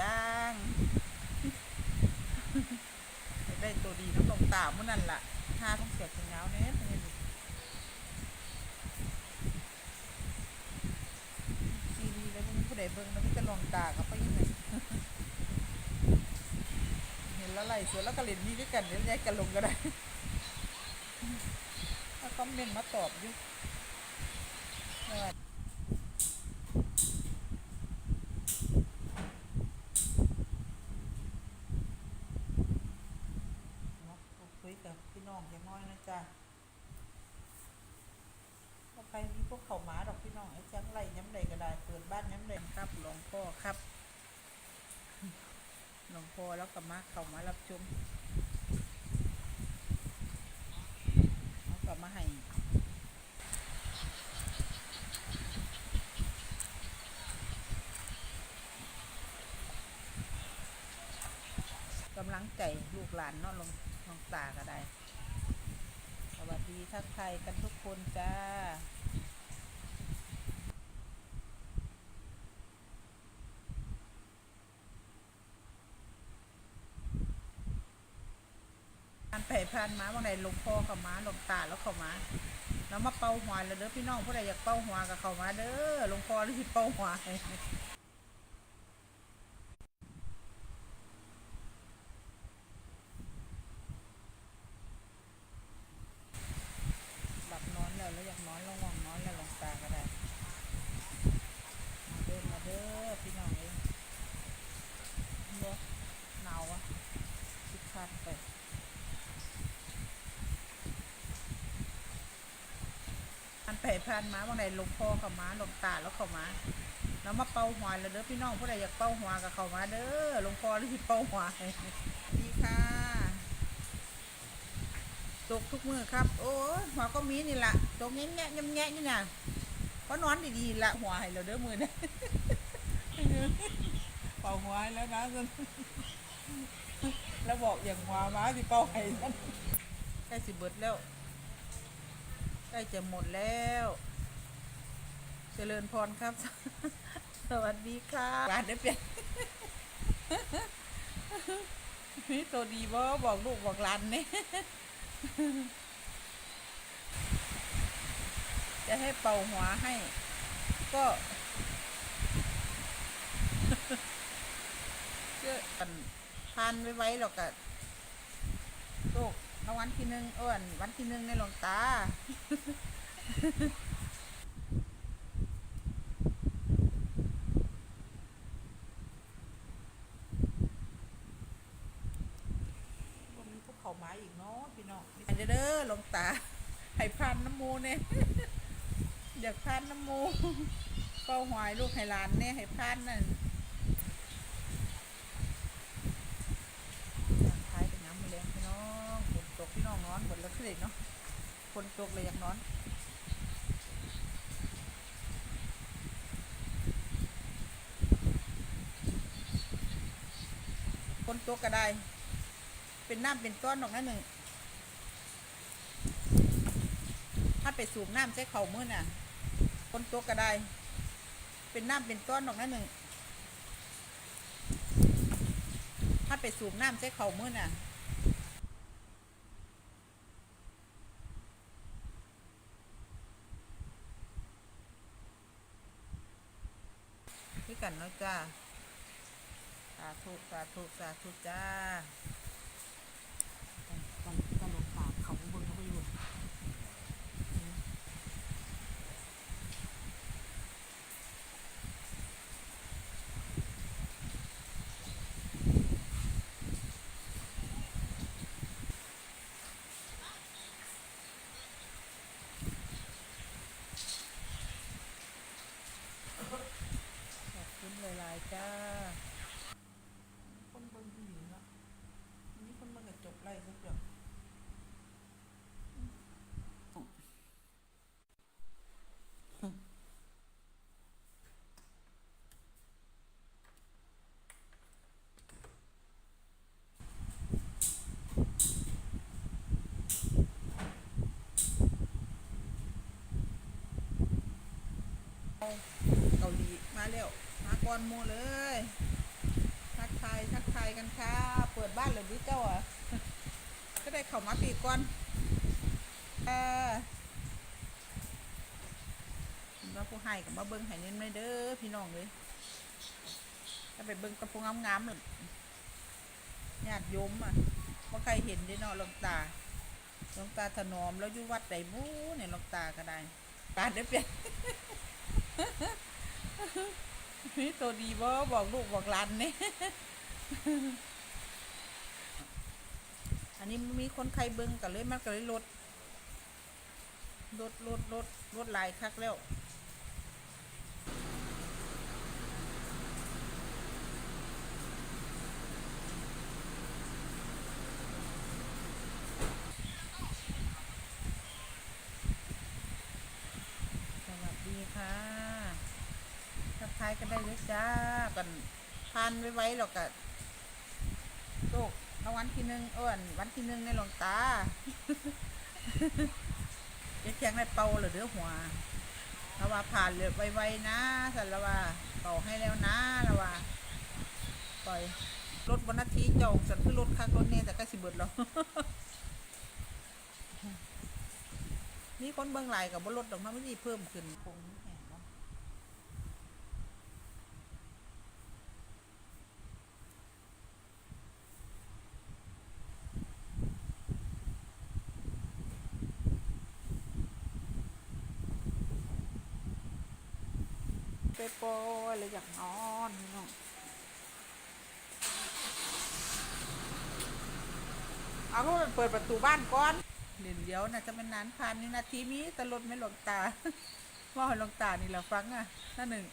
ยังอยากได้ตัวดีน้ำลงตามื่อนั่นล่ะห้าต้องเสียบเงาเนี้ยเป็นซีดีแล้วมึงผู้ใดเบิ่งแล้วมึงจะลองตากับไปยังไงเห็นแล้วไหลสวนแล้วก็เล่นนี่ด้วยกันเดี๋ยวแยกกันลงก็ได้ถ้าคอมเมนต์มาตอบอยู่ว่าเนาะคุยกับพี่น้องอย่างน้อยนะจ๊ะว่าใครมี พวกเขาหมาดอกพี่น้องไอ้จังไรย้ำใดก็ได้เปิดบ้านย้ำใดครับหลวงพ่อครับหลวงพ่อแล้วก็มาเขามารับชมแล้วก็มาให้กำลังใจลูกหลานเนาะลงลงตาก็ได้ สวัสดีทักทายกันทุกคนจ้า นไปผ่านมาบางใดหลวงพ่อเข้ามาหลวงตาแล้วเข้ามาแล้วมาเป่าหัวแล้วเด้อพี่น้องผู้ใดอยากเป่าหัวกับเข้ามาเด้อหลวงพ่อหรือเป่าหัวให้หลับนอนแล้วแล้วอยากนอนลงง่วงนอนแล้วหลวงตาก็ได้มาเด้อมาเด้อพี่น้องเองบ่หนาวอะคิดคัดไป อันไป ผ่านมาบางใดหลวงพ่อเข้ามาหลวงตาแล้วเข้ามาแล้วมาเป่าหัวแล้วเด้อพี่น้องผู้ใดอยากเป่าหัวก็เข้ามาเด้อหลวงพ่อที่เป่าหัวดีค่ะตกทุกมือครับ โอ้หัวก็มีนี่ละตกแง่แง่แง่แง่นี่น่ะก็นอนดีๆละหัวให้เราเด้อมือนะเป่าหัวให้แล้วนะจนแล้วบอกอย่างหัวมาที่เป่าให้นั่นใกล้สิเบิดแล้ว ใกล้จะหมดแล้ว เจริญพรครับ สวัสดีค่ะบ้านได้เปลี่ยนนี่ตัวดีบ่บอกลูกบอกหลานเนี่ยจะให้เป่าหัวให้ ก็เชื่อกันทานไว้ไว้หรอกกะโชค รางวัลที่หนึ่งอ้วนวันที่หนึ่งในหลวงตาบ่มีพวกเขามาอีกเนาะพี่น้องอันเด้อหลวงตา ให้พันน้ำมูเนี่ยอยากพันน้ำมูเป้าหวายลูกให้หลานเนี่ยให้พันนั่นท้ายเป็นน้ำมือแรงพี่น้องฝนตกพี่น้อง นอนหมดแล้วคือเนาะฝนตกเลยอยากนอนฝนตกก็ได้ เป็นน้ำเป็นก้อนดอกนั่นหนึ่งถ้าไปสูบน้ำใช้เข่ามือน่ะคนตัวก็ได้ เป็นน้ำเป็นก้อนดอกนั่นหนึ่งถ้าไปสูบน้ำใช้เข่ามือน่ะ ด้วย กันเนาะจ้าสาธุสาธุสาธุจ้าต้องต้องลงปากเขาเบิ่งเขาไปอยู่ขอบคุณหลายๆจ้า คนเบิ่งผู้หญิงเนาะนี่คนเบิ่งกระจกไล่สักเดียวเกาหลี มาแล้วมาก่อนโมเลยบ้านเลยดิเจ้าอะก็ได้เข้ามาปีก่อนเออว่าผู้ให้กับมาเบิ้งให้เน้นไม่เด้อพี่น้องเลยถ้าไปเบิ้งตะปูงามๆเลยญาติโยมอะว่าใครเห็นได้เนาะหลงตาหลงตาถนอมแล้วอยู่วัดใดบู้เนี่ยหลงตาก็ได้ตาได้เปลี่ยน นี่ตัวดีบ่บอกลูกบอกหลานเนี่ยอันนี้มีคนใครเบิ้งกันเลยมันก็เลยลดลดลดลดลดหลายคักแล้ว สวัสดีค่ะทักทายกันได้เลยจ้ากันพานไว้ไว้หรอกกะโชครางวัลที่หนึ่งอ้วนวันที่หนึ่งในหลวงตาเจ๊เชียงได้เป่าหรือเดือหัวเราว่าผ่านเลยไวๆนะสันละว่าเป่าให้แล้วนะละว่าปล่อยรถบนนาทีเจ้าสันคือรถคักรถเนี่ยแต่ก็สิเบิดแล้วนี่คนเบิ่งหลายกับบนรถดอกมันไม่ได้เพิ่มขึ้นคงแหงเนาะ ไปโปยเลยอยากนอนเน้องเอาก็เปิดประตูบ้านก่อนเดี๋ยวเดี๋ยวนะจะเป็นนานผ่านนี่นาทีมีแตลดไม่หลงตา ว่าหลงตานี่แหละฟังอะนั่นหนึ่ง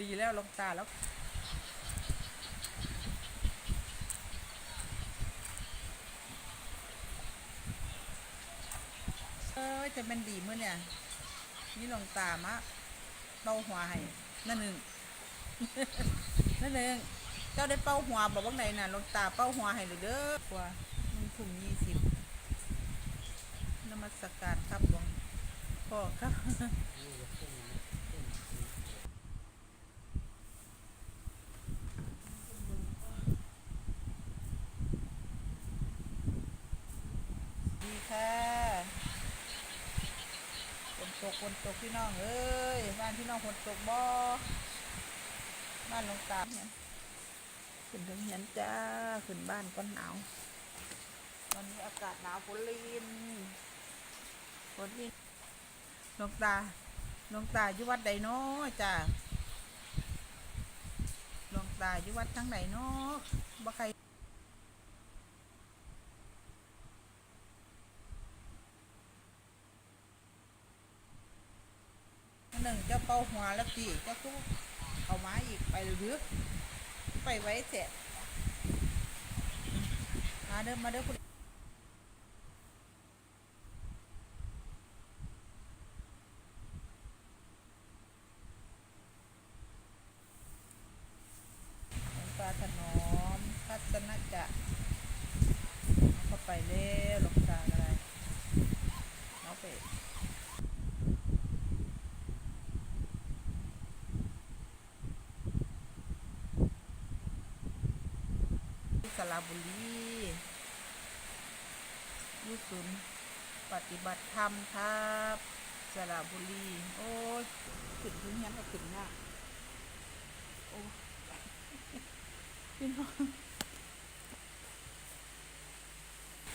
ดีแล้วหลงตาแล้วเอ้ยจะเป็นดีเมื้อเนี่ยนี่หลงตามะ เป่าหัวให้นั่นหนึ่งนั่นหนึ่งเจ้าได้เป่าหัวบอกว่าไหนน่ะลงตาเป่าหัวให้หรือเด้อกว่าหนึ่งถุงยี่สิบนมัสการครับหลวงพ่อครับดีค่ะ กฝนตกพี่น้องเอ้ยบ้านพี่น้องฝนตกบ่บ้านลงตาเนี่ยขึ้นถึงเห็นจ้าขึ้นบ้านก็หนาวตอนนี้อากาศหนาวฝนลินฝนลินลงตาลงตาอยู่วัดใดเนาะจ้าลงตาอยู่วัดทั้งไหนเนาะบ่ใคร หนึ่งเจ้าเป่าหัวแล้วจีเจ้าตู้เอาไม้อีกไปหรือไปไว้เสร็จมาเด้อมาเด้อคุณหลวงตาถนอมพัฒนจะเอาเข้าไปเร็วหลวงตาอะไรเอาไป ที่ส ระบุรียุสุนย์ปฏิบัติธรรมครับสระบุรี โอ้ยขึ้นถึงยันก็ขึ้นยากโอ้พี่น้อง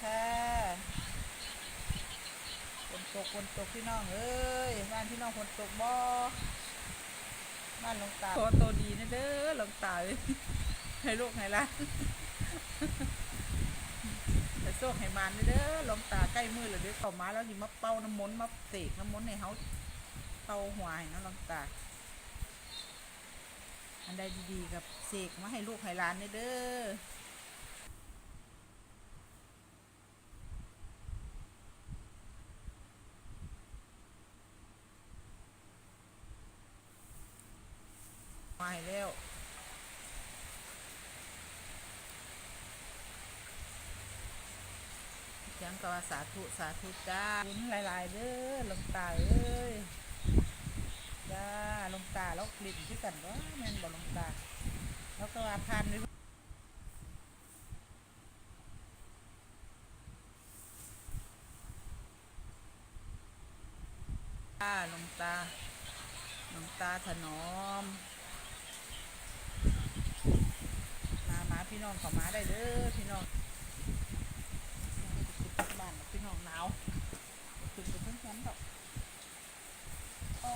ค่ะฝนตกฝนตกพี่น้องเอ้ยบ้านพี่น้องฝนตกบ่บ้านหลวงตาโตโตดีนะเด้อหลวงตาเอ้ยให้ลูกให้ล้าน แต่โชคให้มานเด้อลงตาใกล้มือเลยเด้อเข้ามาแล้วยิมาเป่าน้ำมนต์มาเสกน้ำมนต์ในเฮาเป่าหวให้เนะลงตา อันใดดีๆกับเสกมาให้ลูกให้หลานเด้อ ก็ว่าสาธุสาธุจ้าวุ้นลาย ๆเด้อลงตาเอ้ยจ้าลงตาแล้วกลิ่นที่กันว่าแม่นบ่ลงตา แล้วก็ว่าพันด้วยาลงตาลงตาถนอม มามาพี่น้องขอมาได้เด้อพี่น้องาวถึงกับเพิ่อนแชมป์แบบโอ้